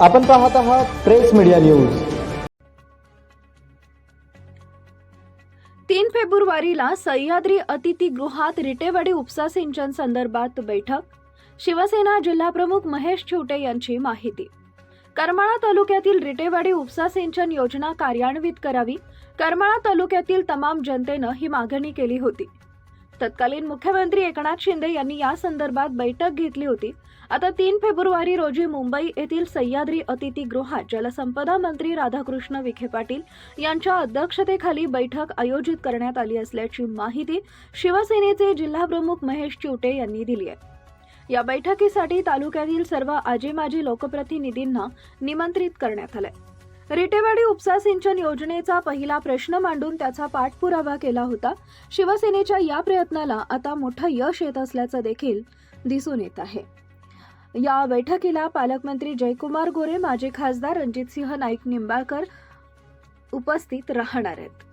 आपण पाहत आहात प्रेस मीडिया न्यूज. तीन फेब्रुवारीला सह्याद्री अतिथीगृहात रिटेवाडी उपसा सिंचन संदर्भात बैठक. शिवसेना जिल्हाप्रमुख महेश छोटे यांची माहिती. करमाळा तालुक्यातील रिटेवाडी उपसा सिंचन योजना कार्यान्वित करावी. करमाळा तालुक्यातील तमाम जनतेनं ही मागणी केली होती. तत्कालीन मुख्यमंत्री एकनाथ शिंदे यांनी या संदर्भात बैठक घेतली होती. आता तीन फेब्रुवारी रोजी मुंबई येथील सह्याद्री अतिथीगृहात जलसंपदा मंत्री राधाकृष्ण विखे पाटील यांच्या अध्यक्षतेखाली बैठक आयोजित करण्यात आली असल्याची माहिती शिवसेनेचे जिल्हाप्रमुख महेश चिवटे यांनी दिली आहे. या बैठकीसाठी तालुक्यातील सर्व आजी माजी लोकप्रतिनिधींना निमंत्रित करण्यात आलंय. रिटेवाडी उपसा सिंचन योजनेचा पहिला प्रश्न मांडून त्याचा पाठपुरावा केला होता. शिवसेनेच्या या प्रयत्नाला आता मोठं यश येत असल्याचं देखील दिसून येत आहे. या बैठकीला पालकमंत्री जयकुमार गोरे माजी खासदार रणजितसिंह नाईक निंबाळकर उपस्थित राहणार आहेत.